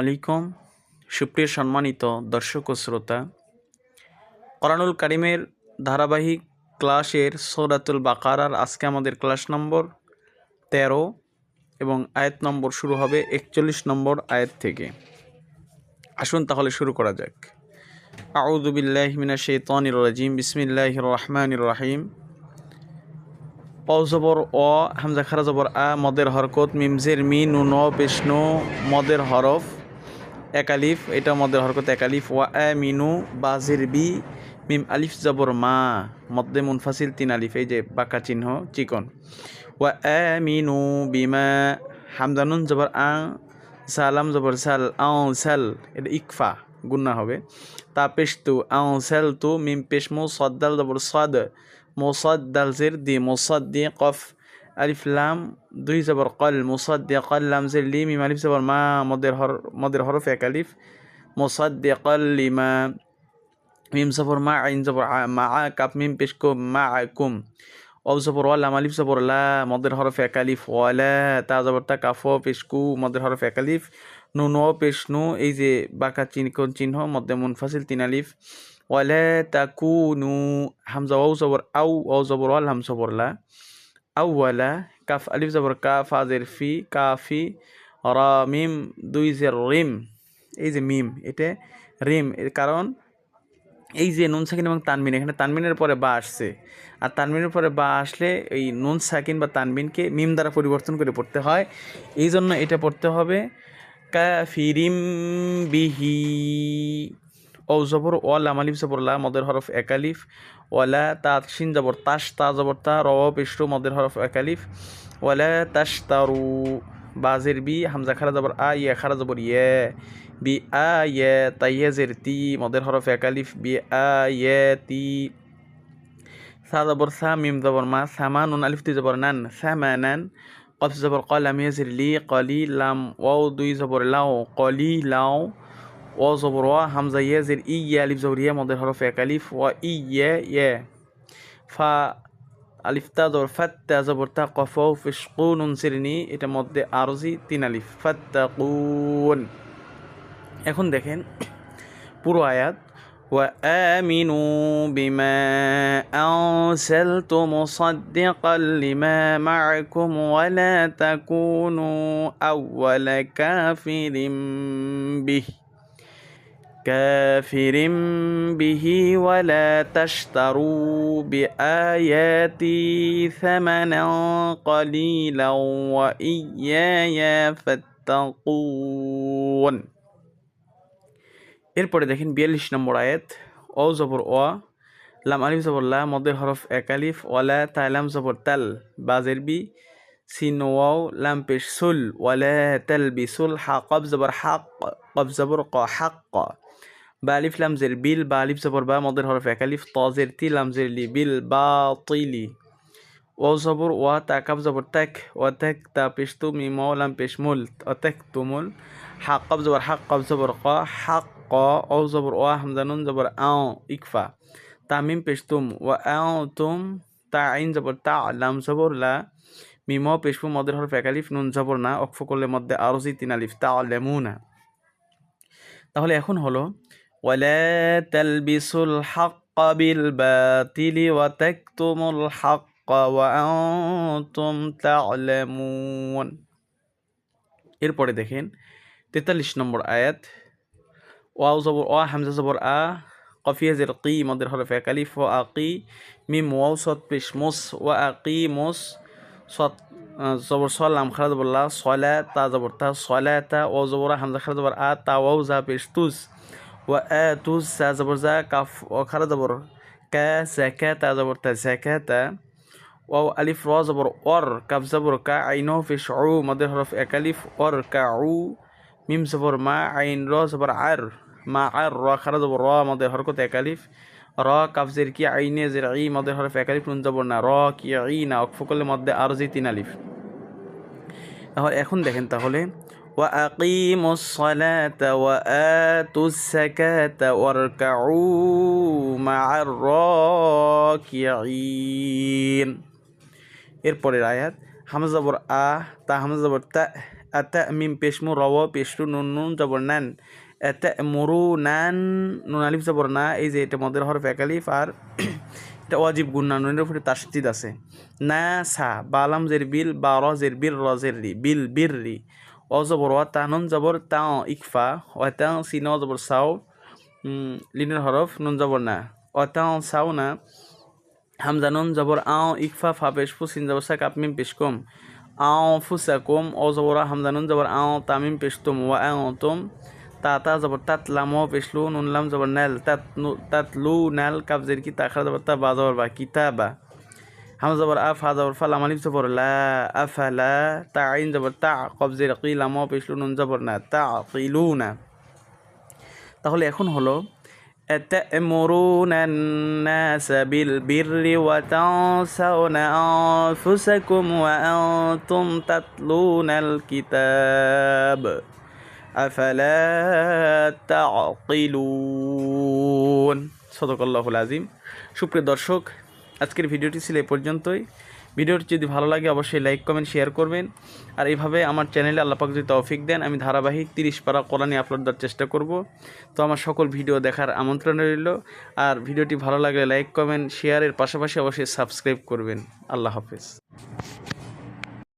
আলাইকুম। সুপ্রিয় সম্মানিত দর্শক ও শ্রোতা, কোরআনুল কারিমের ধারাবাহিক ক্লাসের সৌরাতুল বাকারার আজকে আমাদের ক্লাস নম্বর তেরো এবং আয়াত নম্বর শুরু হবে একচল্লিশ নম্বর আয়াত থেকে। আসুন তাহলে শুরু করা যাক। আউদুবিল্লাহ মিনা শেতানির রাজিম বিসমিল্লাহ রহমান রাহিম। জবর অ, হামজা খারা জবর আ, মদের হরকত, মিমজের মি নুন পেশনু মদের হরফ। একালিফ এটা মদের হরকত একালিফ ওয়া এ মিনু বাজির বি, মিম আলিফ জবর মা, মদ্দে মুনফাসিল তিন আলিফ, এই যে বাঁকা চিহ্ন, চিকন। ওয়া এ মিনু বিমা, হামদানুন জবর আং, সালাম জবর সাল, আও সাল, এটা ইকফা গুন্না হবে। তা পেশতু, আও সাল তু মিম পেশমু সদ্দাল জবর সদ মোসাদ দালজের দি মোসাদ দিয়ে কফ। আলিফ লাম দুই জবর কল মোসাদ দিয়ে কল লাম জের লি মিম আলিফ জবর মা মদের হর মদের হরফ এক আলিফ মোসাদ দিয়ে কল লিমা মিম জবর মা আইন জবর মা আ কাপ মিম পেশ কো মা কুম অ জবর ওয়ালাম আলিফ জবর লা মদের হরফ এক আলিফ ওয়ালা তা জবর তা কাফ পেশকু মদের হরফ এক আলিফ নুন ও পেশ নু এই যে বাঁকা চিহ্ন চিহ্ন মধ্যে মুনফাসিল তিন আলিফ ওয়ালা তাকুনু হামজা ওয়াও জবর আউ ওয়াও জবর ওয়াল হাম জবর লা আউওয়ালা কাফ আলিফ জবর কাফ আজের ফি কাফি রা মিম দুই যে রিম এই যে মিম এটা রিম কারণ এই যে নুন সাকিন এবং তানবিন এখানে তানবিনের পরে বা আসছে আর তানবিনের পরে বা আসলে এই নুন সাকিন বা তানবিনকে মিম দ্বারা পরিবর্তন করে পড়তে হয় এই জন্য এটা পড়তে হবে কাফিরিম বিহি ও জবর ওয়াল আমালিফ জবর, লা মদের হরফ একালিফ ওয়ালা তা শিন জবর, তাস তা জবর, তা র পেশরু মদের হরফ একালিফ ওয়ালা তাস তারু, বাজের বি, হামজা খারা জবর, আ ইয়া খারা জবর ইয়ে বি আ ইয়ে তাইয়া জের তি, মদের হরফ একালিফ বি আ ইয়ে তি, সা জবর, সা মিম জবর, মা সামা নুন আলিফ তুই জবর, নান সামানান কফ জবর কলাম ইয়াজির লি কলি লাম, ওয়াও দুই জবর, লাও কলি লাও ও জবর ওয়া হামজা ইয়াজির ই ইয়া আলিফ জবর ইয়া মদের হরফ এক আলিফ ওয়া ই ইয়া ইয়া ফা আলিফ তা জবর ফাত্তা জবর তা কফ ও ফিশকু নুন সিরনি এটা মধ্যে আরজি তিন আলিফ ফাত্তাকুন এখন দেখেন পুরো আয়াত وآمنوا بما أرسلت مصدقا لما معكم ولا تكونوا أول كافر به كافر به ولا تشتروا بآياتي ثمنا قليلا وإياي فاتقون এরপরে দেখেন বিয়াল্লিশ নম্বর আয়াত অ জবর অ লাম আলিফ জবর লা মদের হরফ এক আলিফ ওয়ালা তাইলাম জবর তাল বাজের বি সিন ওয়াও লাম পেশ সুল ওয়ালা তাল বি সুল হা কব জবর হাক কব জবর ক হাক ক বা আলিফ লাম জের বিল বা আলিফ জবর বা মদের হরফ এক আলিফ ত জের তি লাম জের লি বিল বা তিলি ও জবর ওয়া তা কাব জবর তাক ওয়া তাক তা পেশ তু মি মাও লাম পেশ মুল ও তাক তুমুল হাক কব জবর হাক কব জবর ক হাক ক ও জবর ওয়া হামজা নুন জবর আও মিম পেশফু মদের হরফ এক আলিফ নুন জবর না, অক্ফ করলে মধ্যে আরজি তিন আলিফ, তা লেমুনা তাহলে এখন হলো বিল বাতিলি এরপরে দেখেন, তেতাল্লিশ নম্বর আয়াত, ওয়াও জবর ওয়া, হামজা জবর আ মদের হরফ এক আলিফ ওয়া আকি মিম, ওয়াও সৎ পেশ মুস ওয়া আকি মুস সৎ জবর সল লাম খারা জবর লা তা জবর, তা সলা তা ও জবর, হামজা খারা জবর, আ তা ওয়াও জা পেশ তুস, ওয়া আ তুস সা জবর জা কাফ ও খারা জবর, কা জাকা তা জবর, তা জাকা তা, ওয়াও আলিফ র জবর, অর কাফ জবর, কা আইনো পেশ উ, মদের হরফ এক আলিফ, অর কা উ, মিম জবর, মা আইন র জবর, আর, মা আর র খারা জবর, র মদের হরকত এক আলিফ র কাফজের কি আইনে জের ই মদের হরফ এক আলিফ নুন জবর না র কি ই না অক্ফ করলে মধ্যে আর জি তিন আলিফ তাহলে এখন দেখেন তাহলে وأقيموا الصلاة وآتوا الزكاة واركعوا مع الراكعين এরপরের আয়াত হামজা জবর আ তা হামজা জবর তা আতা মিম পেশমু রওয়া পেশরু নুন নুন জবর নান এতে মরু, নান নুন আলিফ জবর না, এই যে এটা মদের হরফ এক আলিফ আর এটা অজীব গুন্না নুনের উপরে তাসজিদ আছে। না, সা, বালাম, জের, বিল, বা, র, জের বিল র, জের, রি, বিল, বির, রি। অ, জবর ওয়া তানুন জবর তাও ইকফা ও তাও সিন জবর, সাও লিনের হরফ, নুন, জবর, না। ও তাও সাও, না। হামজা, নুন, জবর আও ইকফা, ফা, পেশ, ফু, সিন, জবর সাক আপমিম পেশ, কম। আও ফুসাকুম ও জবর হামজা, নুন, জবর আও তামিম পেশ, তুম। ওয়া আও তুম। তা তা জবর তাত লাম ও পেশ লু নুন লাম জবর নাল তাত নু তাত লু নাল কাবজের কি তাখরা জবর তা বা জবর বা কিতাবা হামজা জবর আফ হা জবর ফা লাম আলিফ জবর লা আফালা তা আইন জবর তা কবজের কি লাম ও পেশ লু নুন জবর না তা কিলুনা তাহলে এখন হলো أتأمرون الناس بالبر وتنسون أنفسكم وأنتم تتلون الكتاب আফালা তাকিলুন সদকল্লাহুল আজিম সুপ্রিয় দর্শক, আজকের ভিডিওটি ছিল এ পর্যন্তই। ভিডিওটি যদি ভালো লাগে, অবশ্যই লাইক, কমেন্ট, শেয়ার করবেন। আর এইভাবে আমার চ্যানেলে আল্লাপাক যদি তৌফিক দেন, আমি ধারাবাহিক তিরিশ পারা কোরআনে আপলোড দেওয়ার চেষ্টা করব। তো আমার সকল ভিডিও দেখার আমন্ত্রণ রইল। আর ভিডিওটি ভালো লাগলে লাইক, কমেন্ট, শেয়ারের পাশাপাশি অবশ্যই সাবস্ক্রাইব করবেন। আল্লাহ হাফেজ।